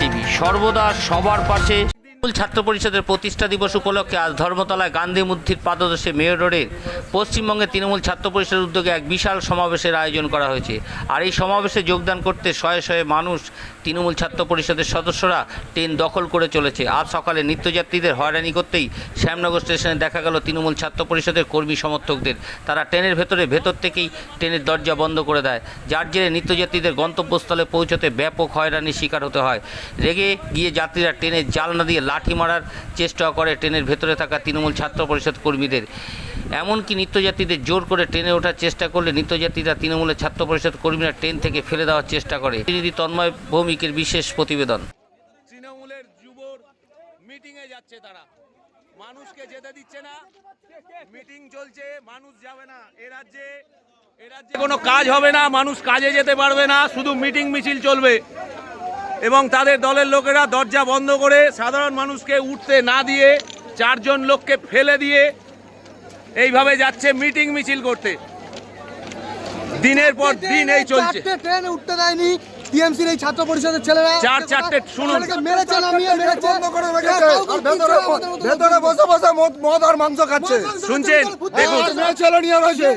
TV সর্বদা সবার পাশে। তৃণমূল ছাত্র পরিষদের প্রতিষ্ঠা দিবস উপলক্ষে আজ ধর্মতলায় গান্ধী মূর্তির পাদদেশে মেয়র রোডে পশ্চিমবঙ্গে তৃণমূল ছাত্র পরিষদের উদ্যোগে এক বিশাল সমাবেশের আয়োজন করা হয়েছে। আর এই সমাবেশে যোগদান করতে শয়ে শয়ে মানুষ, তৃণমূল ছাত্র পরিষদের সদস্যরা ট্রেন দখল করে চলেছে। আজ সকালে নিত্যযাত্রীদের হয়রানি করতেই শ্যামনগর স্টেশনে দেখা গেল তৃণমূল ছাত্র পরিষদের কর্মী সমর্থকদের। তারা ট্রেনের ভেতরে, ভেতর থেকেই ট্রেনের দরজা বন্ধ করে দেয়। যার জেরে নিত্যযাত্রীদের গন্তব্যস্থলে পৌঁছতে ব্যাপক হয়রানির শিকার হতে হয়। রেগে গিয়ে যাত্রীরা ট্রেনের জালনা দিয়ে লাঠি মারার চেষ্টা করে ট্রেনের ভেতরে থাকা তৃণমূল ছাত্র পরিষদ কর্মীদের। এমনকি নিত্যযাত্রীদের জোর করে ট্রেনে ওঠার চেষ্টা করলে নিত্যযাত্রীরা তৃণমূলের ছাত্র পরিষদ কর্মীরা ট্রেন থেকে ফেলে দেওয়ার চেষ্টা করে। প্রতিনিধি তন্ময় ভৌমিকের বিশেষ প্রতিবেদন। তৃণমূলের যুবর মিটিং এ যাচ্ছে তারা। মানুষকে যেতে দিচ্ছে না। মিটিং চলছে মানুষ যাবে না। এ রাজ্যে এ রাজ্যে কোনো কাজ হবে না মানুষ কাজে যেতে পারবে না শুধু মিটিং মিছিল চলবে। এবং তাদের দলের লোকেরা দরজা বন্ধ করে সাধারণ মানুষকে উঠতে না দিয়ে চারজন লোককে ফেলে দিয়ে এইভাবে যাচ্ছে মিটিং মিছিল করতে। দিনের পর দিন এই চলছে। ট্রেন উঠতে দেয়নি টিএমসির এই ছাত্র পরিষদের ছেলেরা চার চারটে শুনুন। মেরেছে নামিয়ে মেরেছে। বন্ধ করে রেখেছে। ভেতরে ভেতরে বসে বসে মদ মদ আর মাংস খাচ্ছে। শুনছেন? দেখুন। মেয়ে ছেলে নিয়ে রয়েছে।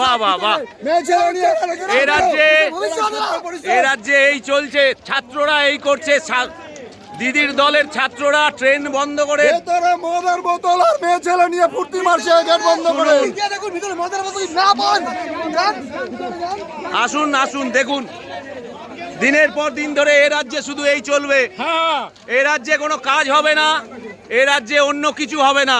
বাহ বাহ বাহ। মেয়ে ছেলে নিয়ে এ রাজ্যে এ রাজ্যে এই চলছে। ছাত্ররা এই করছে। দিদির দলের ছাত্ররা ট্রেন বন্ধ করে ভেতরে মদের বোতল আর মেয়ে ছেলে নিয়ে ফুর্তি মারছে গেট বন্ধ করে। দেখুন ভিতরে মদের বোতল না বল? আসুন আসুন দেখুন। দিনের পর দিন ধরে এ রাজ্যে শুধু এই চলবে। এ রাজ্যে কোনো কাজ হবে না এ রাজ্যে অন্য কিছু হবে না।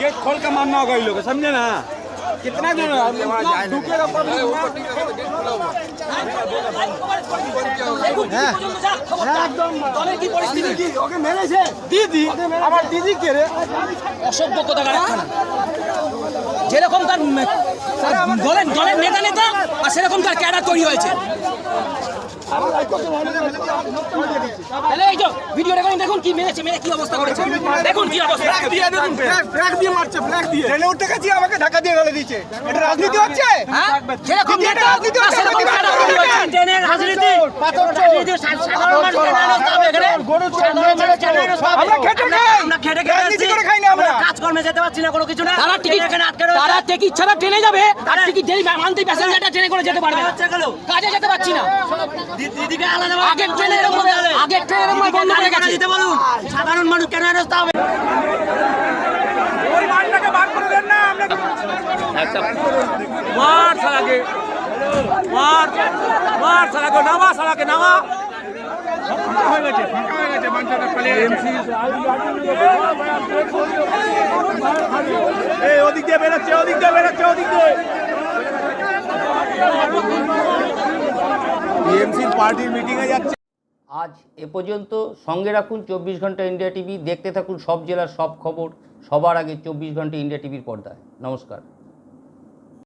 गेट खोल के मारना होगा इन लोग को, समझे ना कितना दिन ढुकेगा ওকে মেরেছে দিদি আমার দিদি কে রে অসভ্য কোথাকার একখানা। যেরকম তার দলের দলের নেতা নেতা আর সেরকম তার ক্যাডার তৈরি হয়েছে। তাহলে এই যে ভিডিও রেকর্ডিং দেখুন কি মেরেছে মেরে কি অবস্থা করেছে। দেখুন কি অবস্থা ফ্ল্যাগ দিয়ে মারছে ফ্ল্যাগ দিয়ে। ট্রেনে উঠতে গেছি আমাকে ধাক্কা দিয়ে এটা রাজনীতি হচ্ছে? হ্যাঁ? যেরকম নেতা রাজনীতি হচ্ছে, রাজনীতি সাধারণ। আমরা খেটে আমরা- খাই। আমরা খেটে রাজনীতি করে আমরা। কাজকর্মে যেতে পারছি না কোনো কিছু না। তারা টিকিট তারা টিকিট ছাড়া ট্রেনে যাবে। আর টিকিট ডেলি মান্থলি প্যাসেঞ্জারটা ট্রেনে করে যেতে পারবে কাজে যেতে পারছি না। দিদিকে আলাদা আগের ট্রেনে এরকম আগের ট্রেনে এরকম বন্ধ করে গেছে। দিতে বলুন। সাধারণ মানুষ কেন রাস্তা হবে? মার সালাকে মার মার সালাকে নামা সালাকে নামা। ওদিক দিয়ে বেরোচ্ছে ওদিক দিয়ে বেরোচ্ছে ওদিক দিয়ে। টিএমসির পার্টির মিটিং এ যাচ্ছে। আজ এ পর্যন্ত সঙ্গে রাখুন চব্বিশ ঘণ্টা ইন্ডিয়া টিভি দেখতে থাকুন সব জেলার সব খবর সবার আগে চব্বিশ ঘণ্টা ইন্ডিয়া টিভির পর্দায়। নমস্কার।